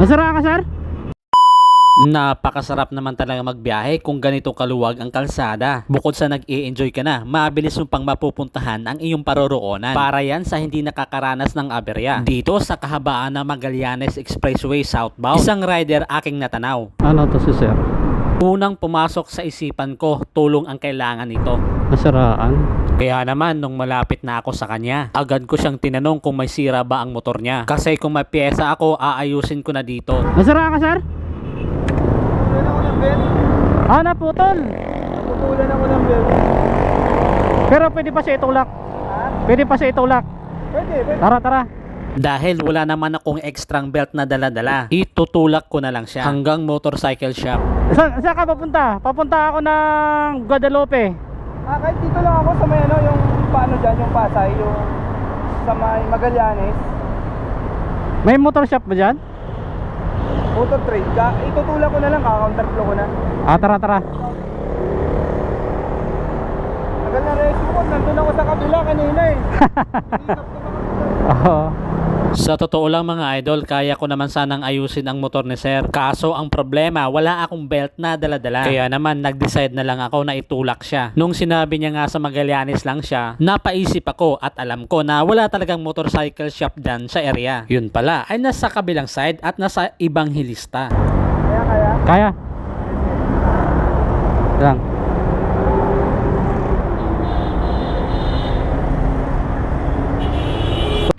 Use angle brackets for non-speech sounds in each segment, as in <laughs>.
Nasara ka, sir? Napakasarap naman talaga magbiyahe kung ganito kaluwag ang kalsada. Bukod sa nag enjoy ka na, mabilis mo pang mapupuntahan ang iyong paroroonan. Para yan sa hindi nakakaranas ng aberya. Dito sa kahabaan ng Magallanes Expressway southbound, isang rider aking natanaw. Ano to si sir? Unang pumasok sa isipan ko, tulong ang kailangan nito. Nasaraan? Kaya naman nung malapit na ako sa kanya, agad ko siyang tinanong kung may sira ba ang motor niya. Kasi kung may pyesa ako, aayusin ko na dito. Nasara ka, sir? Ah, naputol. Putulan ako ng belt. Pero pwede pa siya itulak. Ha? Pwede pa siya itulak. Pwede, pwede. Tara, tara. Dahil wala naman akong extrang belt na dala-dala, itutulak ko na lang siya hanggang motorcycle shop. Sa saan ka papunta? Papunta ako ng Guadalupe. Ah, kahit dito lang ako sa may ano, yung paano dyan, yung Pasay, yung sa may Magallanes. May motor shop ba dyan? Motor trade ka. Itutulak ko na lang, kaka-counterflow ko na. Ah, tara, tara. Tagal na rest ko, nandun ako sa kabila kanina eh. <laughs> Oo. Sa totoo lang mga idol, kaya ko naman sanang ayusin ang motor ni Sir. Kaso ang problema, wala akong belt na dala-dala. Kaya naman nag-decide na lang ako na itulak siya. Nung sinabi niya nga sa Magallanes lang siya, napaisip ako at alam ko na wala talagang motorcycle shop dyan sa area. Yun pala, ay nasa kabilang side at nasa ibang hilista. Kaya, kaya. Kaya? Lang.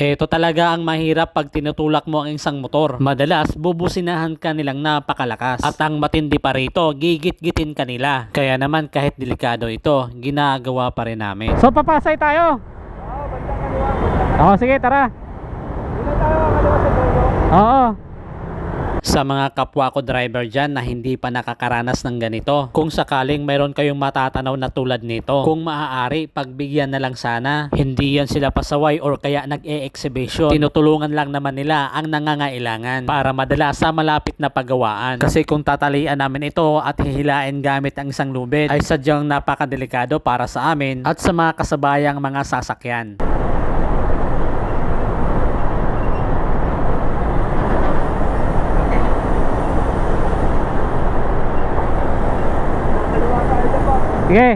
Ito talaga ang mahirap pag tinutulak mo ang isang motor. Madalas, bubusinahan ka nilang napakalakas. At ang matindi pa rito, gigit-gitin ka nila. Kaya naman kahit delikado ito, ginagawa pa rin namin. So, papasay tayo. Oo, bandang kaliwa. Oo, sige, tara. Dito tayo kaliwa sa dulo. Oo. Sa mga kapwa ko driver dyan na hindi pa nakakaranas ng ganito, kung sakaling mayroon kayong matatanaw na tulad nito, kung maaari, pagbigyan na lang sana. Hindi yan sila pasaway or kaya nag-e-exhibition. Tinutulungan lang naman nila ang nangangailangan para madala sa malapit na paggawaan. Kasi kung tatalian namin ito at hihilain gamit ang isang lubid, ay sadyang napakadelikado para sa amin at sa mga kasabayang mga sasakyan. Kaliwa tayo dyan pa. Sige.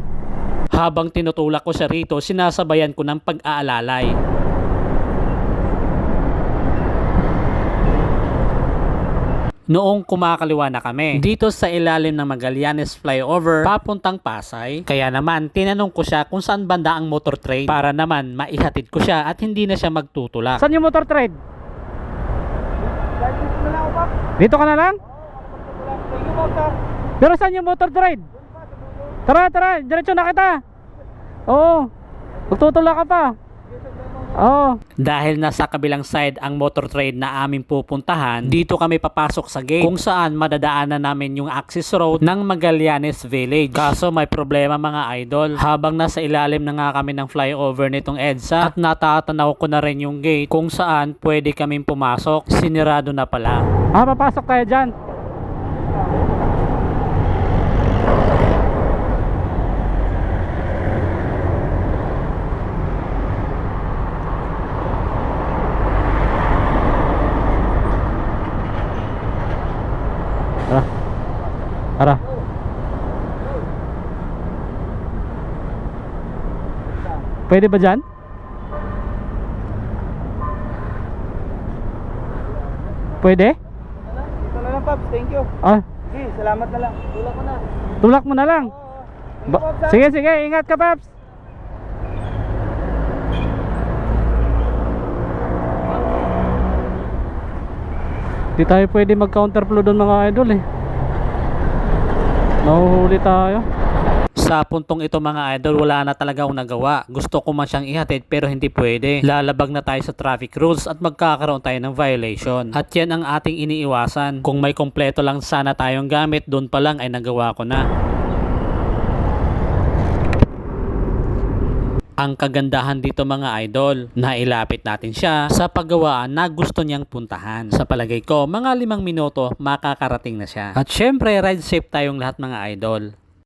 Habang tinutulak ko siya rito, sinasabayan ko ng pag-aalalay. Noong kumakaliwa na kami, dito sa ilalim ng Magallanes Flyover, papuntang Pasay. Kaya naman, tinanong ko siya kung saan banda ang motor trade para naman maihatid ko siya at hindi na siya magtutulak. Saan yung motor trade? Kahit dito ka na lang? Pero saan yung motor trade? Tara, tara. Diretso na kita. Oo. Magtutulak ka pa. Oo. Dahil nasa kabilang side ang motor trade na aming pupuntahan, dito kami papasok sa gate kung saan madadaanan namin yung access road ng Magallanes Village. Kaso may problema mga idol. Habang nasa ilalim na nga kami ng flyover nitong EDSA at natatanaw ko na rin yung gate kung saan pwede kaming pumasok, sinirado na pala. Ah, papasok tayo dyan. Tara. Tara. Pwede ba dyan? Pwede? Dito na lang, Paps. Thank you. Ah, Sige, salamat na lang. Tulak ko na. tulak mo na lang. Ba- sige, sige, ingat ka, Paps. Di tayo pwede mag-counterflow doon mga idol eh. Nahuhuli tayo. Sa puntong ito mga idol, wala na talaga akong nagawa. Gusto ko man siyang ihatid pero hindi pwede. Lalabag na tayo sa traffic rules at magkakaroon tayo ng violation. At yan ang ating iniiwasan. Kung may kompleto lang sana tayong gamit, doon pa lang ay nagawa ko na. Ang kagandahan dito mga idol, nailapit natin siya sa paggawaan na gusto niyang puntahan. Sa palagay ko, mga limang minuto makakarating na siya. At syempre, ride safe tayong lahat mga idol.